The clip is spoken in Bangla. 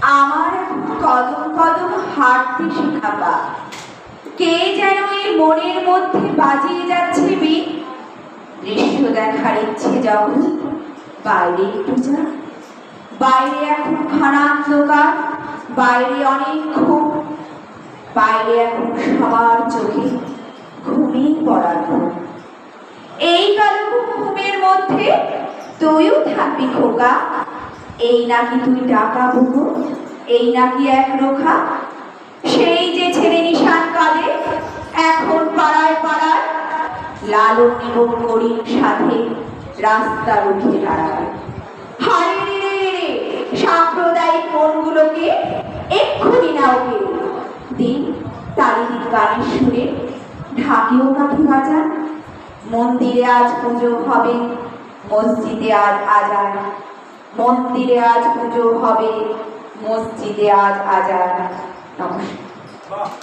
আমার কদম কদম হাঁটতে শেখাবা কে যেন এই মনের মধ্যে বাজিয়ে যাচ্ছে বিন দৃশ্য দেখার ইচ্ছে যখন, বাইরে একটু যা। বাইরে এখন খানান্তকার বাইরে অনেক ঘুম। বাইরে এখন সবার চোখে ঘুমিয়ে পড়ার ঘুম। এই কালো ঘুমের মধ্যে তুইও থাকবি খোকা। এই নাকি তুই টাকা বুকো এই নাকি এক রোখা? সেই যে ছেলে নিশান কাঁদে এখন পাড়ায় পাড়ায় লালন এবং করিম সাথে রাস্তা উঠে দাঁড়ায়। হারে রে সাম্প্রদায়িক মনগুলোকে এক্ষুনি না ওকে দিন তারিদির গানের সুরে ঢাকিও কাঠি বাজান। মন্দিরে আজ পুজো হবে, মসজিদে আজ আজান। মন্দিরে আজ পুজো হবে মসজিদে আজ আজান। নমস্কার।